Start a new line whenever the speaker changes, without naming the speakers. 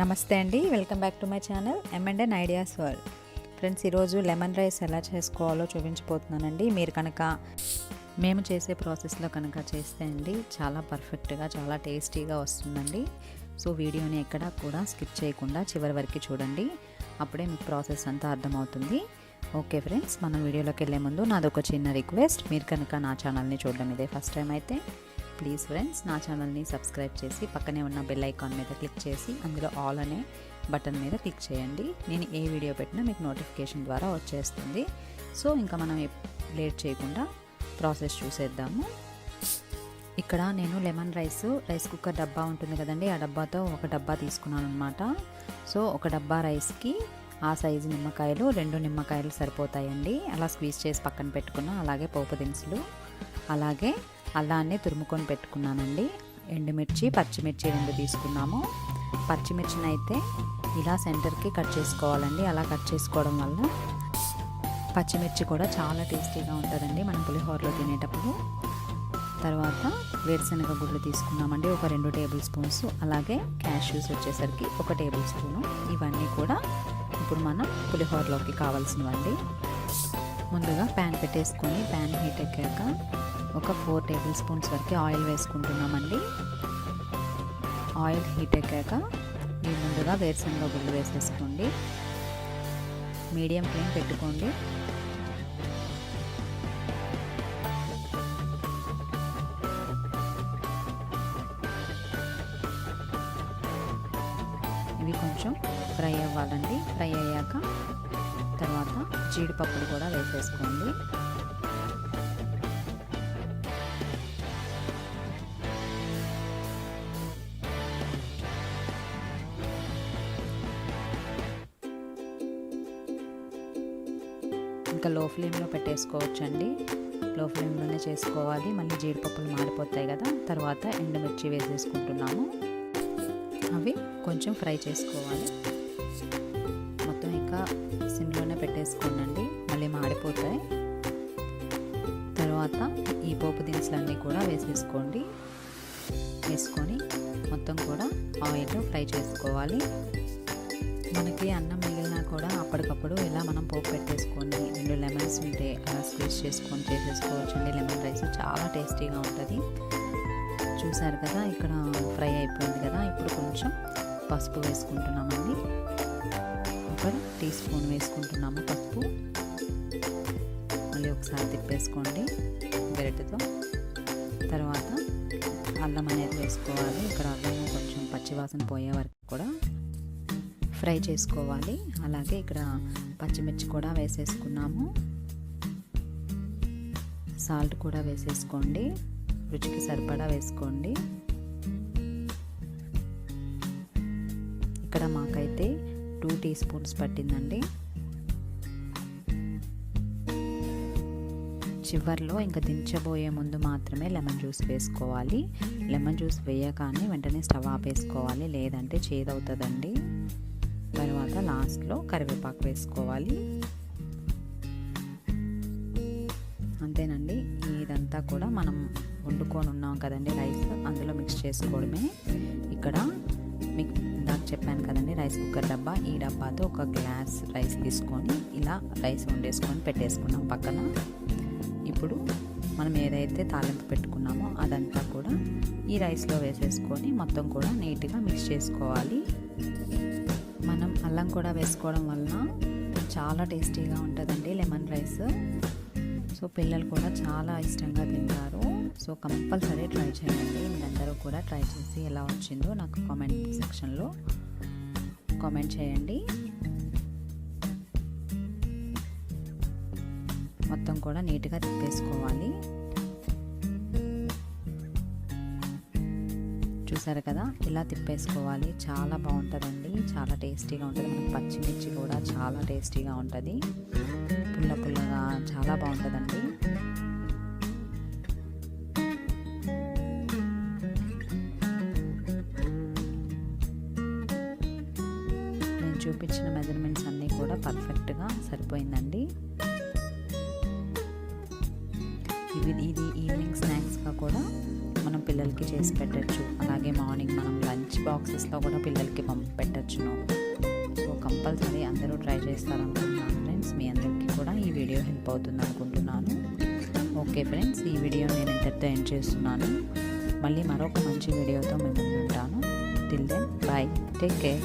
నమస్తే అండి welcome back to my channel M and ideas world friends ఈరోజు lemon rice ఎలా చేసుకోవాలో చూపించబోతున్నానండి. మీరు కనుక మేము చేసే ప్రాసెస్లో కనుక చేస్తే అండి చాలా పర్ఫెక్ట్గా చాలా టేస్టీగా వస్తుందండి. సో వీడియోని ఎక్కడా కూడా స్కిప్ చేయకుండా చివరి వరకు చూడండి. అప్పుడే మీకు ప్రాసెస్ అంతా అర్థమవుతుంది. ఓకే ఫ్రెండ్స్ మనం వీడియోలోకి వెళ్ళే ముందు నాదొక చిన్న రిక్వెస్ట్. మీరు కనుక నా ఛానల్ని చూడడం ఇదే ఫస్ట్ టైం అయితే ప్లీజ్ ఫ్రెండ్స్ నా ఛానల్ని సబ్స్క్రైబ్ చేసి పక్కనే ఉన్న బెల్ ఐకాన్ మీద క్లిక్ చేసి అందులో ఆల్ అనే బటన్ మీద క్లిక్ చేయండి. నేను ఏ వీడియో పెట్టినా మీకు నోటిఫికేషన్ ద్వారా వచ్చేస్తుంది. సో ఇంకా మనం లేట్ చేయకుండా ప్రాసెస్ చూసేద్దాము. ఇక్కడ నేను లెమన్ రైస్ రైస్ కుక్కర్ డబ్బా ఉంటుంది కదండి ఆ డబ్బాతో ఒక డబ్బా తీసుకున్నాను అనమాట సో ఒక డబ్బా రైస్కి ఆ సైజు నిమ్మకాయలు రెండు నిమ్మకాయలు సరిపోతాయండి. అలా స్క్వీజ్ చేసి పక్కన పెట్టుకున్నా అలాగే పోపు దినుసులు అలాగే అలానే తురుముకొని పెట్టుకున్నానండి. ఎండుమిర్చి పచ్చిమిర్చి రెండు తీసుకున్నాము. పచ్చిమిర్చిని అయితే ఇలా సెంటర్కి కట్ చేసుకోవాలండి. అలా కట్ చేసుకోవడం వల్ల పచ్చిమిర్చి కూడా చాలా టేస్టీగా ఉంటుందండి మనం పులిహోరలో తినేటప్పుడు. తర్వాత వేరుశనగ గుడ్లు తీసుకున్నామండి ఒక రెండు టేబుల్ స్పూన్స్. అలాగే క్యాష్యూస్ వచ్చేసరికి ఒక టేబుల్ స్పూను. ఇవన్నీ కూడా ఇప్పుడు మనం పులిహోరలోకి కావాల్సినవండి. ముందుగా ప్యాన్ పెట్టేసుకొని ప్యాన్ హీట్ ఎక్కాక ఒక ఫోర్ టేబుల్ స్పూన్స్ వరకు ఆయిల్ వేసుకుంటున్నామండి. ఆయిల్ హీట్ ఎక్కాక మీ ముందుగా వేరుశనగ గుళ్ళు వేసేసుకోండి. మీడియం ఫ్లేమ్ పెట్టుకోండి. ఇవి కొంచెం ఫ్రై అవ్వాలండి. ఫ్రై అయ్యాక తర్వాత జీడిపప్పులు కూడా వేసేసుకోండి. ఇంకా లో ఫ్లేమ్లో పెట్టేసుకోవచ్చండి లో ఫ్లేమ్లోనే చేసుకోవాలి. మళ్ళీ జీడిపప్పులు మాడిపోతాయి కదా. తర్వాత ఎండుమిర్చి వేసేసుకుంటున్నాము. అవి కొంచెం ఫ్రై చేసుకోవాలి. మొత్తం ఇంకా సిమ్లోనే పెట్టేసుకోనండి. మళ్ళీ మాడిపోతాయి. తర్వాత ఈ పోపు దినుసులన్నీ కూడా వేసేసుకోండి. వేసుకొని మొత్తం కూడా ఆయిల్లో ఫ్రై చేసుకోవాలి. మనకి అన్నం మిగిలినా కూడా అప్పటికప్పుడు ఇలా మనం పోపు పెట్టేసుకొని రెండు లెమన్స్ ఉంటే అలా స్క్వీజ్ చేసుకొని చేసేసుకోవచ్చండి లెమన్ రైస్ చాలా టేస్టీగా ఉంటుంది. చూసారు కదా ఇక్కడ ఫ్రై అయిపోయింది కదా. ఇప్పుడు కొంచెం పసుపు వేసుకుంటున్నామండి. ఒక టీ స్పూన్ వేసుకుంటున్నాము పసుపు. మళ్ళీ ఒకసారి తిప్పేసుకోండి గరిటెతో తర్వాత అల్లం అనేది వేసుకోవాలి. ఇక్కడ అల్లం కొంచెం పచ్చివాసన పోయే వరకు కూడా ఫ్రై చేసుకోవాలి. అలాగే ఇక్కడ పచ్చిమిర్చి కూడా వేసేసుకున్నాము. సాల్ట్ కూడా వేసేసుకోండి. రుచికి సరిపడా వేసుకోండి. ఇక్కడ మాకైతే టూ టీ స్పూన్స్ పట్టిందండి. చివరిలో ఇంకా దించబోయే ముందు మాత్రమే లెమన్ జ్యూస్ వేసుకోవాలి. లెమన్ జ్యూస్ వేయగానే వెంటనే స్టవ్ ఆపేసుకోవాలి. లేదంటే చేదవుతుందండి. తర్వాత లాస్ట్లో కరివేపాకు వేసుకోవాలి. అంతేనండి. అంతా కూడా మనం వండుకొని ఉన్నాం కదండి రైస్. అందులో మిక్స్ చేసుకోవడమే. ఇక్కడ మీకు ఇందాక చెప్పాను కదండి రైస్ కుక్కర్ డబ్బా. ఈ డబ్బాతో ఒక గ్లాస్ రైస్ తీసుకొని ఇలా రైస్ వండేసుకొని పెట్టేసుకున్నాం పక్కన. ఇప్పుడు మనం ఏదైతే తాలింపు పెట్టుకున్నామో అదంతా కూడా ఈ రైస్లో వేసేసుకొని మొత్తం కూడా నీట్గా మిక్స్ చేసుకోవాలి. మనం అల్లం కూడా వేసుకోవడం వలన చాలా టేస్టీగా ఉంటుందండి లెమన్ రైస్. సో పిల్లలు కూడా చాలా ఇష్టంగా తింటారు. సో కంపల్సరీ ట్రై చేయండి. మీరందరూ కూడా ట్రై చేసి ఎలా వచ్చిందో నాకు కామెంట్ సెక్షన్లో కామెంట్ చేయండి. మొత్తం కూడా నీట్గా తిప్పేసుకోవాలి. చూసారు కదా? ఇలా తిప్పేసుకోవాలి. చాలా బాగుంటుందండి. చాలా టేస్టీగా ఉంటుంది. మనకి పచ్చిమిర్చి కూడా చాలా టేస్టీగా ఉంటుంది. పుల్ల పుల్లగా చాలా బాగుంటుందండి. నేను చూపించిన మెజర్మెంట్స్ అన్నీ కూడా పర్ఫెక్ట్గా సరిపోయిందండి. ఇవి ఇది ఈవినింగ్ స్నాక్స్గా కూడా మనం పిల్లలకి చేసి పెట్టచ్చు. అలాగే మార్నింగ్ మనం లంచ్ బాక్సెస్లో కూడా పిల్లలకి పంపి పెట్టచ్చును సో కంపల్సరీ అందరూ ట్రై చేస్తారనుకుంటున్నాను ఫ్రెండ్స్. మీ అందరికీ కూడా ఈ వీడియో హెల్ప్ అవుతుంది అనుకుంటున్నాను. ఓకే ఫ్రెండ్స్ ఈ వీడియో నేను ఇంతటితో ఎండ్ చేస్తున్నాను. మళ్ళీ మరొక మంచి వీడియోతో మేము ఉంటాను. Till then bye take care